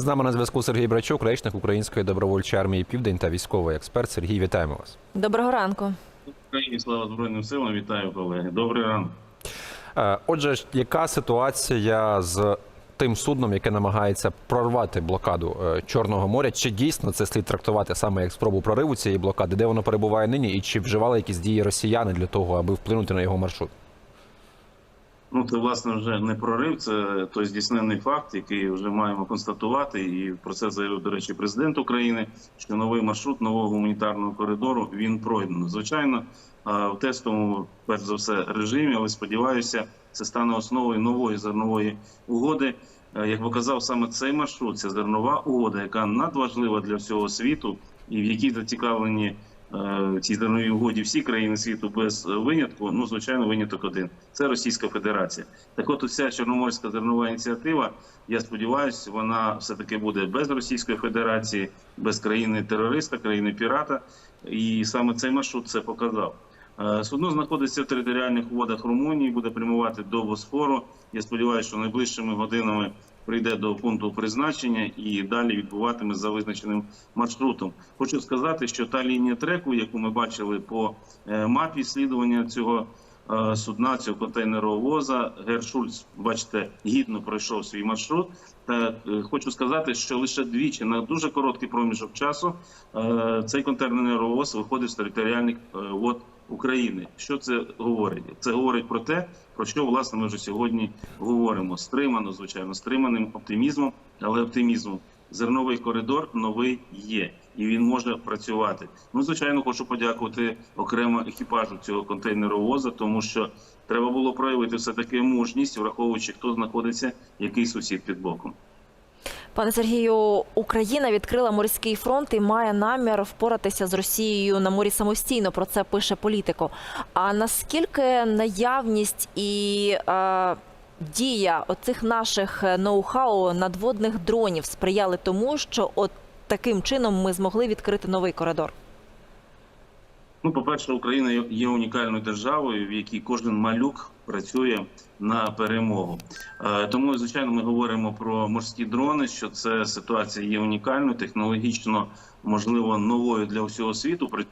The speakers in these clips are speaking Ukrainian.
З нами на зв'язку Сергій Брачук, речник Української добровольчої армії Південь та військовий експерт. Сергій, вітаємо вас. Доброго ранку. Україні слава Збройним силам, вітаю колеги. Добрий ранок. Е, Отже, яка ситуація з тим судном, яке намагається прорвати блокаду е, Чорного моря? Чи дійсно це слід трактувати саме як спробу прориву цієї блокади? Де воно перебуває нині, і чи вживали якісь дії росіяни для того, аби вплинути на його маршрут? Ну це власне вже не прорив, це той здійснений факт, який вже маємо констатувати. І про це заявив, до речі, президент України. Що новий маршрут нового гуманітарного коридору він пройдено. Звичайно, в тестовому, перш за все, режимі, але сподіваюся, це стане основою нової зернової угоди. Як показав саме цей маршрут, це зернова угода, яка надважлива для всього світу, і в якій зацікавлені е, цій зерновій угоді всі країни світу без винятку. Ну звичайно, виняток один це Російська Федерація. Так, от ця чорноморська зернова ініціатива. Я сподіваюся, вона все таки буде без Російської Федерації, без країни терориста, країни пірата. І саме цей маршрут це показав. Е, Судно знаходиться в територіальних водах Румунії, буде прямувати до Босфору. Я сподіваюся, що найближчими годинами прийде до пункту призначення і далі відбуватиме за визначеним маршрутом. Хочу сказати, що та лінія треку, яку ми бачили по е, мапі слідування цього е, судна, цього контейнеровоза, Гершульц, бачите, гідно пройшов свій маршрут. Та е, хочу сказати, що лише двічі на дуже короткий проміжок часу цей контейнеровоз виходив з територіальних вод України. Що це говорить? Це говорить про те, про що власне ми вже сьогодні говоримо. Стримано, звичайно, стриманим оптимізмом, але оптимізмом. Зерновий коридор новий є, і він може працювати. Ну, звичайно, хочу подякувати окремо екіпажу цього контейнеровоза, тому що треба було проявити все таки мужність, враховуючи, хто знаходиться, який сусід під боком. Пане Сергію, Україна відкрила морський фронт і має намір впоратися з Росією на морі самостійно. Про це пише політико. А наскільки наявність і е, дія оцих наших ноу-хау надводних дронів сприяли тому, що от таким чином ми змогли відкрити новий коридор? Ну, по-перше, Україна є- є унікальною державою, в якій кожен малюк працює на перемогу. Е, Тому, звичайно, ми говоримо про морські дрони. Що це ситуація є унікальною, технологічно можливо новою для всього світу. При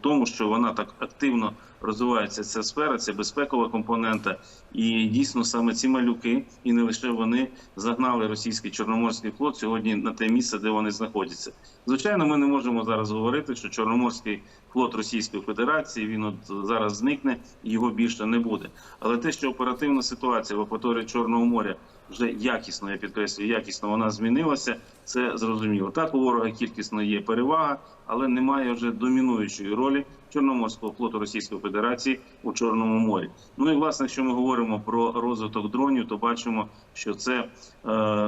тому, що вона так активно розвивається. Ця сфера, це безпекова компонента, і дійсно саме ці малюки, і не лише вони загнали російський чорноморський флот сьогодні на те місце, де вони знаходяться. Звичайно, ми не можемо зараз говорити, що чорноморський флот Російської Федерації він от зараз зникне його більше не буде. Але те, що оперативна ситуація в акваторії Чорного моря вже якісно, я підкреслюю, якісно вона змінилася. Це зрозуміло. Так у ворога кількісно є перевага, але немає вже домінуючої ролі Чорноморського флоту Російської Федерації у Чорному морі. Ну і власне, якщо ми говоримо про розвиток дронів, то бачимо, що це е,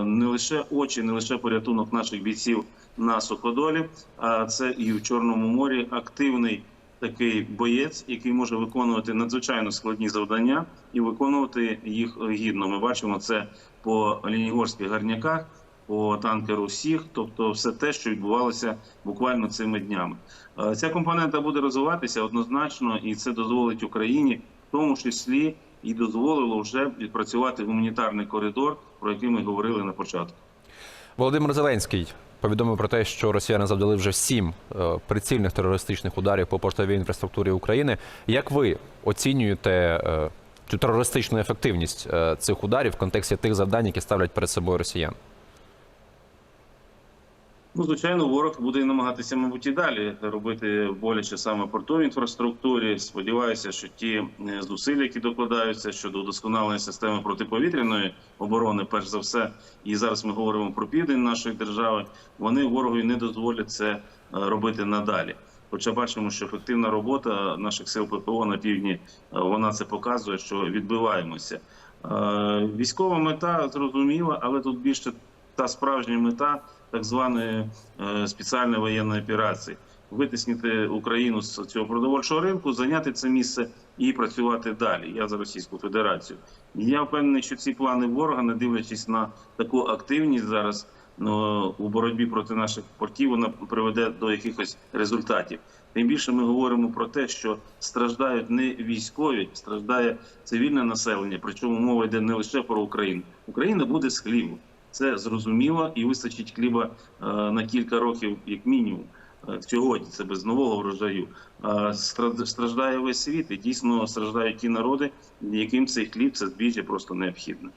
не лише очі, не лише порятунок наших бійців на суходолі, а це і в Чорному морі активний такий боєць, який може виконувати надзвичайно складні завдання і виконувати їх гідно. Ми бачимо це по лінігорських гарняках, по танкеру всіх, тобто все те, що відбувалося буквально цими днями. Е, Ця компонента буде розвиватися однозначно, і це дозволить Україні, в тому числі і дозволило вже відпрацювати гуманітарний коридор, про який ми говорили на початку. Володимир Зеленський повідомив про те, що росіяни завдали вже сім е, прицільних терористичних ударів по поштовій інфраструктурі України. Як ви оцінюєте е, цю терористичну ефективність е, цих ударів в контексті тих завдань, які ставлять перед собою росіян? Ну, звичайно, ворог буде намагатися, мабуть, і далі робити боляче саме портовій інфраструктурі. Сподіваюся, що ті е, зусилля, які докладаються щодо удосконалення системи протиповітряної оборони, перш за все, і зараз ми говоримо про південь нашої держави. Вони ворогові не дозволять це е, робити надалі. Хоча бачимо, що ефективна робота наших сил ППО на півдні е, вона це показує, що відбиваємося. Військова мета зрозуміла, але тут більше та справжня мета так званої е, спеціальної воєнної операції. Витиснити Україну з цього продовольчого ринку, зайняти це місце і працювати далі. Я за Російську Федерацію. Я впевнений, що ці плани ворога, не дивлячись на таку активність зараз ну, у боротьбі проти наших портів, вона приведе до якихось результатів. Тим більше ми говоримо про те, що страждають не військові, страждає цивільне населення. Причому мова йде не лише про Україну. Україна буде з хлібу. Це зрозуміло і вистачить хліба е, на кілька років, як мінімум. Е, Сьогодні це без нового врожаю. Страд- страждає весь світ, і дійсно страждають ті народи, яким цей хліб, це збіжжя просто необхідне.